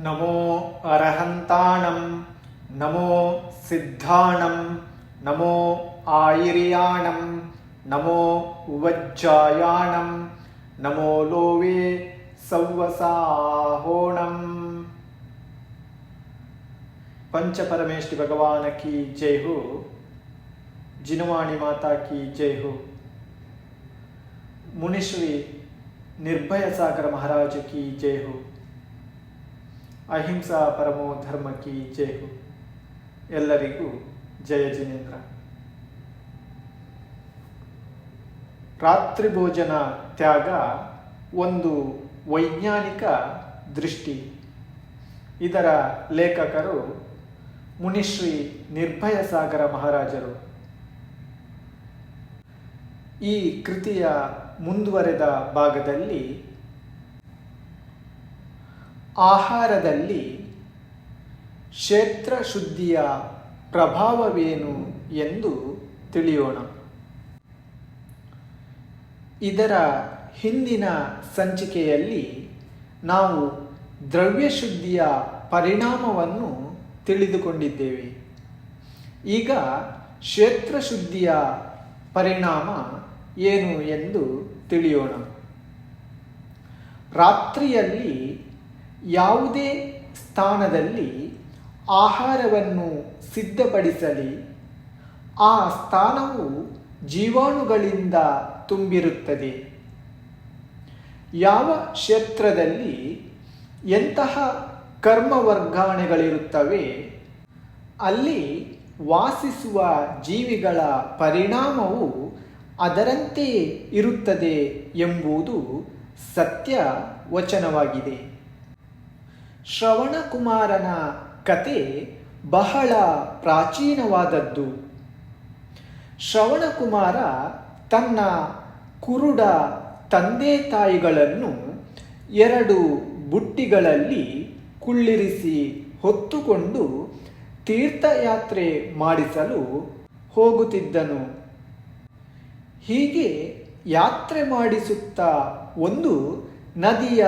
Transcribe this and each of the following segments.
నమో అర్హంతాణం నమో సిద్ధాణం నమో ఆయిర్యాణం నమో ఉవజ్జాయాణం నమో లోవే సౌవసాహోణం పంచపరమేష్టి భగవానకి జైహు జినవాణి మాతాకి జైహు. మునిశ్రీ నిర్భయ సాగర మహారాజుకి జైహు. ಅಹಿಂಸಾ ಪರಮೋ ಧರ್ಮ ಕಿ ಜೇಹು ಎಲ್ಲರಿಗೂ ಜಯ ಜಿನೇಂದ್ರ. ರಾತ್ರಿ ಭೋಜನ ತ್ಯಾಗ ಒಂದು ವೈಜ್ಞಾನಿಕ ದೃಷ್ಟಿ. ಇದರ ಲೇಖಕರು ಮುನಿಶ್ರೀ ನಿರ್ಭಯ ಸಾಗರ ಮಹಾರಾಜರು. ಈ ಕೃತಿಯ ಮುಂದುವರೆದ ಭಾಗದಲ್ಲಿ ಆಹಾರದಲ್ಲಿ ಕ್ಷೇತ್ರ ಶುದ್ಧಿಯ ಪ್ರಭಾವವೇನು ಎಂದು ತಿಳಿಯೋಣ. ಇದರ ಹಿಂದಿನ ಸಂಚಿಕೆಯಲ್ಲಿ ನಾವು ದ್ರವ್ಯ ಶುದ್ಧಿಯ ಪರಿಣಾಮವನ್ನು ತಿಳಿದುಕೊಂಡಿದ್ದೇವೆ. ಈಗ ಕ್ಷೇತ್ರ ಶುದ್ಧಿಯ ಪರಿಣಾಮ ಏನು ಎಂದು ತಿಳಿಯೋಣ. ರಾತ್ರಿಯಲ್ಲಿ ಯಾವುದೇ ಸ್ಥಾನದಲ್ಲಿ ಆಹಾರವನ್ನು ಸಿದ್ಧಪಡಿಸಲಿ, ಆ ಸ್ಥಾನವು ಜೀವಾಣುಗಳಿಂದ ತುಂಬಿರುತ್ತದೆ. ಯಾವ ಕ್ಷೇತ್ರದಲ್ಲಿ ಎಂತಹ ಕರ್ಮ ವರ್ಗಾವಣೆಗಳಿರುತ್ತವೆ ಅಲ್ಲಿ ವಾಸಿಸುವ ಜೀವಿಗಳ ಪರಿಣಾಮವು ಅದರಂತೆಯೇ ಇರುತ್ತದೆ ಎಂಬುದು ಸತ್ಯ ವಚನವಾಗಿದೆ. ಶ್ರವಣಕುಮಾರನ ಕತೆ ಬಹಳ ಪ್ರಾಚೀನವಾದದ್ದು. ಶ್ರವಣಕುಮಾರ ತನ್ನ ಕುರುಡ ತಂದೆ ತಾಯಿಗಳನ್ನು ಎರಡು ಬುಟ್ಟಿಗಳಲ್ಲಿ ಕುಳ್ಳಿರಿಸಿ ಹೊತ್ತುಕೊಂಡು ತೀರ್ಥಯಾತ್ರೆ ಮಾಡಿಸಲು ಹೋಗುತ್ತಿದ್ದನು. ಹೀಗೆ ಯಾತ್ರೆ ಮಾಡಿಸುತ್ತಾ ಒಂದು ನದಿಯ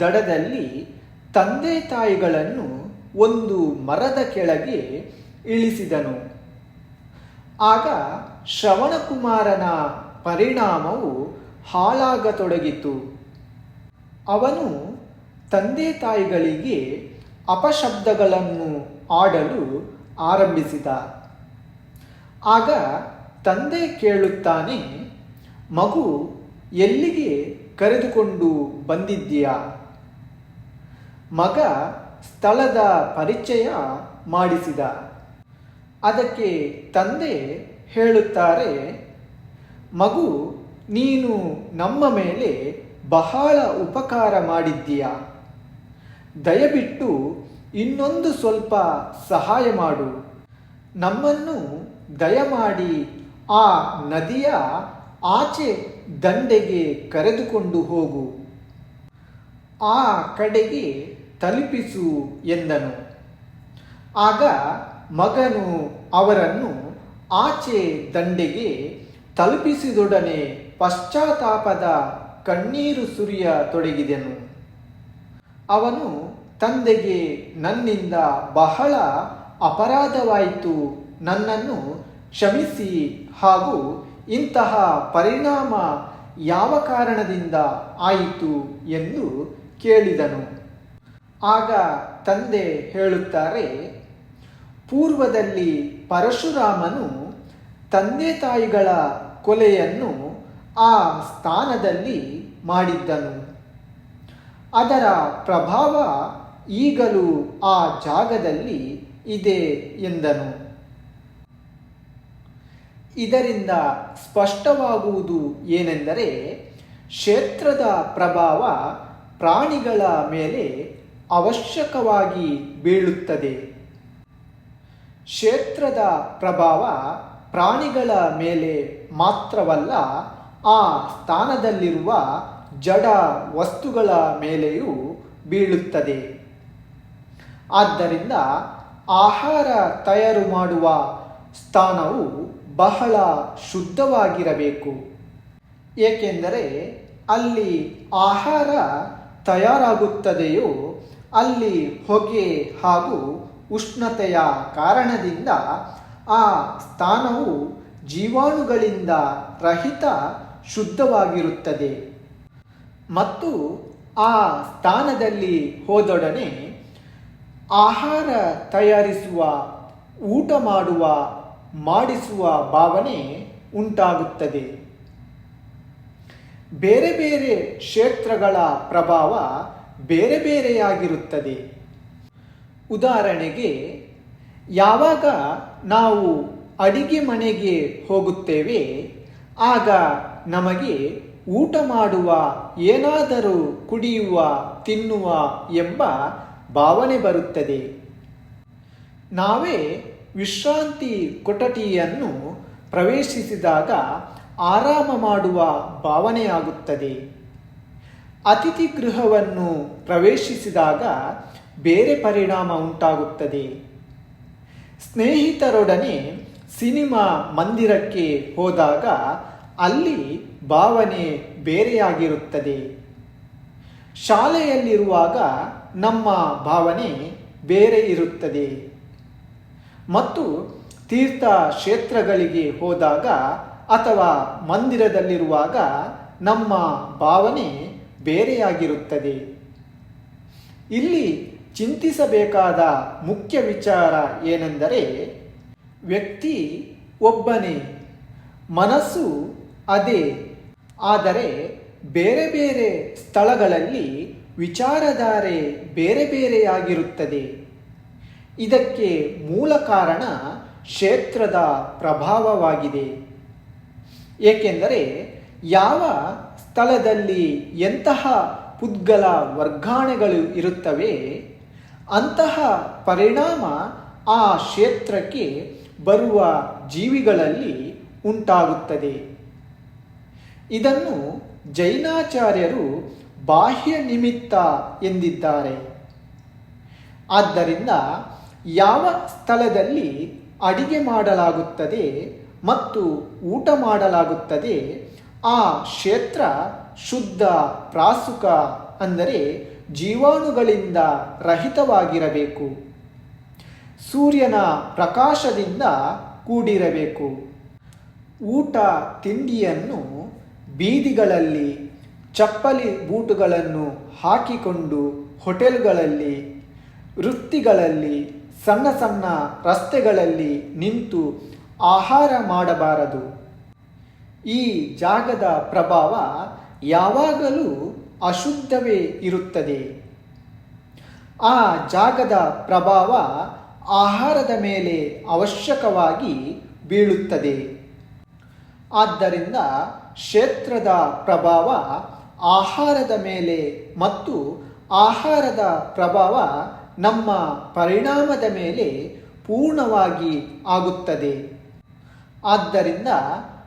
ದಡದಲ್ಲಿ ತಂದೆ ತಾಯಿಗಳನ್ನು ಒಂದು ಮರದ ಕೆಳಗೆ ಇಳಿಸಿದನು. ಆಗ ಶ್ರವಣಕುಮಾರನ ಪರಿಣಾಮವು ಹಾಳಾಗತೊಡಗಿತು. ಅವನು ತಂದೆ ತಾಯಿಗಳಿಗೆ ಅಪಶಬ್ದಗಳನ್ನು ಆಡಲು ಆರಂಭಿಸಿದ. ಆಗ ತಂದೆ ಕೇಳುತ್ತಾನೆ, ಮಗು, ಎಲ್ಲಿಗೆ ಕರೆದುಕೊಂಡು ಬಂದಿದ್ದೀಯಾ? ಮಗ ಸ್ಥಳದ ಪರಿಚಯ ಮಾಡಿಸಿದ. ಅದಕ್ಕೆ ತಂದೆ ಹೇಳುತ್ತಾರೆ, ಮಗು, ನೀನು ನಮ್ಮ ಮೇಲೆ ಬಹಳ ಉಪಕಾರ ಮಾಡಿದ್ದೀಯ? ದಯವಿಟ್ಟು ಇನ್ನೊಂದು ಸ್ವಲ್ಪ ಸಹಾಯ ಮಾಡು. ನಮ್ಮನ್ನು ದಯಮಾಡಿ ಆ ನದಿಯ ಆಚೆ ದಂಡೆಗೆ ಕರೆದುಕೊಂಡು ಹೋಗು. ಆ ಕಡೆಗೆ ತಲುಪಿಸು ಎಂದನು. ಆಗ ಮಗನು ಅವರನ್ನು ಆಚೆ ದಂಡೆಗೆ ತಲುಪಿಸಿದೊಡನೆ ಪಶ್ಚಾತ್ತಾಪದ ಕಣ್ಣೀರು ಸುರಿಯ ತೊಡಗಿದೆನು. ಅವನು ತಂದೆಗೆ ನನ್ನಿಂದ ಬಹಳ ಅಪರಾಧವಾಯಿತು, ನನ್ನನ್ನು ಕ್ಷಮಿಸಿ ಹಾಗೂ ಇಂತಹ ಪರಿಣಾಮ ಯಾವ ಕಾರಣದಿಂದ ಆಯಿತು ಎಂದು ಕೇಳಿದನು. ಆಗ ತಂದೆ ಹೇಳುತ್ತಾರೆ, ಪೂರ್ವದಲ್ಲಿ ಪರಶುರಾಮನು ತಂದೆ ತಾಯಿಗಳ ಕೊಲೆಯನ್ನು ಆ ಸ್ಥಾನದಲ್ಲಿ ಮಾಡಿದ್ದನು. ಅದರ ಪ್ರಭಾವ ಈಗಲೂ ಆ ಜಾಗದಲ್ಲಿ ಇದೆ ಎಂದನು. ಇದರಿಂದ ಸ್ಪಷ್ಟವಾಗುವುದು ಏನೆಂದರೆ, ಕ್ಷೇತ್ರದ ಪ್ರಭಾವ ಪ್ರಾಣಿಗಳ ಮೇಲೆ ಅವಶ್ಯಕವಾಗಿ ಬೀಳುತ್ತದೆ. ಕ್ಷೇತ್ರದ ಪ್ರಭಾವ ಪ್ರಾಣಿಗಳ ಮೇಲೆ ಮಾತ್ರವಲ್ಲ, ಆ ಸ್ಥಾನದಲ್ಲಿರುವ ಜಡ ವಸ್ತುಗಳ ಮೇಲೆಯೂ ಬೀಳುತ್ತದೆ. ಆದ್ದರಿಂದ ಆಹಾರ ತಯಾರು ಮಾಡುವ ಸ್ಥಾನವು ಬಹಳ ಶುದ್ಧವಾಗಿರಬೇಕು. ಏಕೆಂದರೆ ಅಲ್ಲಿ ಆಹಾರ ತಯಾರಾಗುತ್ತದೆಯೋ ಅಲ್ಲಿ ಹೊಗೆ ಹಾಗೂ ಉಷ್ಣತೆಯ ಕಾರಣದಿಂದ ಆ ಸ್ಥಾನವು ಜೀವಾಣುಗಳಿಂದ ರಹಿತ ಶುದ್ಧವಾಗಿರುತ್ತದೆ. ಮತ್ತು ಆ ಸ್ಥಾನದಲ್ಲಿ ಹೋದೊಡನೆ ಆಹಾರ ತಯಾರಿಸುವ, ಊಟ ಮಾಡುವ, ಮಾಡಿಸುವ ಭಾವನೆ ಉಂಟಾಗುತ್ತದೆ. ಬೇರೆ ಬೇರೆ ಕ್ಷೇತ್ರಗಳ ಪ್ರಭಾವ ಬೇರೆ ಬೇರೆಯಾಗಿರುತ್ತದೆ. ಉದಾಹರಣೆಗೆ, ಯಾವಾಗ ನಾವು ಅಡಿಗೆ ಮನೆಗೆ ಹೋಗುತ್ತೇವೆ, ಆಗ ನಮಗೆ ಊಟ ಮಾಡುವ, ಏನಾದರೂ ಕುಡಿಯುವ, ತಿನ್ನುವ ಎಂಬ ಭಾವನೆ ಬರುತ್ತದೆ. ನಾವೇ ವಿಶ್ರಾಂತಿ ಕೊಠಡಿಯನ್ನು ಪ್ರವೇಶಿಸಿದಾಗ ಆರಾಮ ಮಾಡುವ ಭಾವನೆಯಾಗುತ್ತದೆ ಅತಿಥಿ ಗೃಹವನ್ನು ಪ್ರವೇಶಿಸಿದಾಗ ಬೇರೆ ಪರಿಣಾಮ ಉಂಟಾಗುತ್ತದೆ. ಸ್ನೇಹಿತರೊಡನೆ ಸಿನಿಮಾ ಮಂದಿರಕ್ಕೆ ಹೋದಾಗ ಅಲ್ಲಿ ಭಾವನೆ ಬೇರೆಯಾಗಿರುತ್ತದೆ. ಶಾಲೆಯಲ್ಲಿರುವಾಗ ನಮ್ಮ ಭಾವನೆ ಬೇರೆ ಇರುತ್ತದೆ. ಮತ್ತು ತೀರ್ಥ ಕ್ಷೇತ್ರಗಳಿಗೆ ಹೋದಾಗ ಅಥವಾ ಮಂದಿರದಲ್ಲಿರುವಾಗ ನಮ್ಮ ಭಾವನೆ ಬೇರೆಯಾಗಿರುತ್ತದೆ. ಇಲ್ಲಿ ಚಿಂತಿಸಬೇಕಾದ ಮುಖ್ಯ ವಿಚಾರ ಏನೆಂದರೆ, ವ್ಯಕ್ತಿ ಒಬ್ಬನೇ, ಮನಸ್ಸು ಅದೇ. ಆದರೆ ಬೇರೆ ಬೇರೆ ಸ್ಥಳಗಳಲ್ಲಿ ವಿಚಾರಧಾರೆ ಬೇರೆ ಬೇರೆಯಾಗಿರುತ್ತದೆ. ಇದಕ್ಕೆ ಮೂಲ ಕಾರಣ ಕ್ಷೇತ್ರದ ಪ್ರಭಾವವಾಗಿದೆ. ಏಕೆಂದರೆ ಯಾವ ಸ್ಥಳದಲ್ಲಿ ಎಂತಹ ಪುದ್ಗಲ ವರ್ಗಾವಣೆಗಳು ಇರುತ್ತವೆ, ಅಂತಹ ಪರಿಣಾಮ ಆ ಕ್ಷೇತ್ರಕ್ಕೆ ಬರುವ ಜೀವಿಗಳಲ್ಲಿ ಉಂಟಾಗುತ್ತದೆ. ಇದನ್ನು ಜೈನಾಚಾರ್ಯರು ಬಾಹ್ಯ ನಿಮಿತ್ತ ಎಂದಿದ್ದಾರೆ. ಆದ್ದರಿಂದ ಯಾವ ಸ್ಥಳದಲ್ಲಿ ಅಡಿಗೆ ಮಾಡಲಾಗುತ್ತದೆ ಮತ್ತು ಊಟ ಮಾಡಲಾಗುತ್ತದೆ ಆ ಕ್ಷೇತ್ರ ಶುದ್ಧ, ಪ್ರಾಸುಕ ಅಂದರೆ ಜೀವಾಣುಗಳಿಂದ ರಹಿತವಾಗಿರಬೇಕು. ಸೂರ್ಯನ ಪ್ರಕಾಶದಿಂದ ಕೂಡಿರಬೇಕು. ಊಟ ತಿಂಡಿಯನ್ನು ಬೀದಿಗಳಲ್ಲಿ, ಚಪ್ಪಲಿ ಬೂಟುಗಳನ್ನು ಹಾಕಿಕೊಂಡು ಹೋಟೆಲ್ಗಳಲ್ಲಿ, ವೃತ್ತಿಗಳಲ್ಲಿ, ಸಣ್ಣ ಸಣ್ಣ ರಸ್ತೆಗಳಲ್ಲಿ ನಿಂತು ಆಹಾರ ಮಾಡಬಾರದು. ಈ ಜಾಗದ ಪ್ರಭಾವ ಯಾವಾಗಲೂ ಅಶುದ್ಧವೇ ಇರುತ್ತದೆ. ಆ ಜಾಗದ ಪ್ರಭಾವ ಆಹಾರದ ಮೇಲೆ ಅವಶ್ಯಕವಾಗಿ ಬೀಳುತ್ತದೆ. ಆದ್ದರಿಂದ ಕ್ಷೇತ್ರದ ಪ್ರಭಾವ ಆಹಾರದ ಮೇಲೆ ಮತ್ತು ಆಹಾರದ ಪ್ರಭಾವ ನಮ್ಮ ಪರಿಣಾಮದ ಮೇಲೆ ಪೂರ್ಣವಾಗಿ ಆಗುತ್ತದೆ. ಆದ್ದರಿಂದ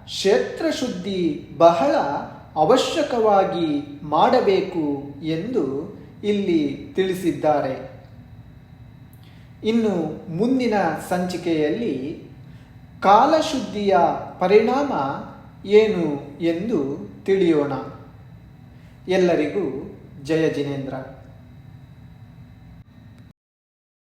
ಕ್ಷೇತ್ರ ಶುದ್ಧಿ ಬಹಳ ಅವಶ್ಯಕವಾಗಿ ಮಾಡಬೇಕು ಎಂದು ಇಲ್ಲಿ ತಿಳಿಸಿದ್ದಾರೆ. ಇನ್ನು ಮುಂದಿನ ಸಂಚಿಕೆಯಲ್ಲಿ ಕಾಲಶುದ್ಧಿಯ ಪರಿಣಾಮ ಏನು ಎಂದು ತಿಳಿಯೋಣ. ಎಲ್ಲರಿಗೂ ಜಯ ಜಿನೇಂದ್ರ.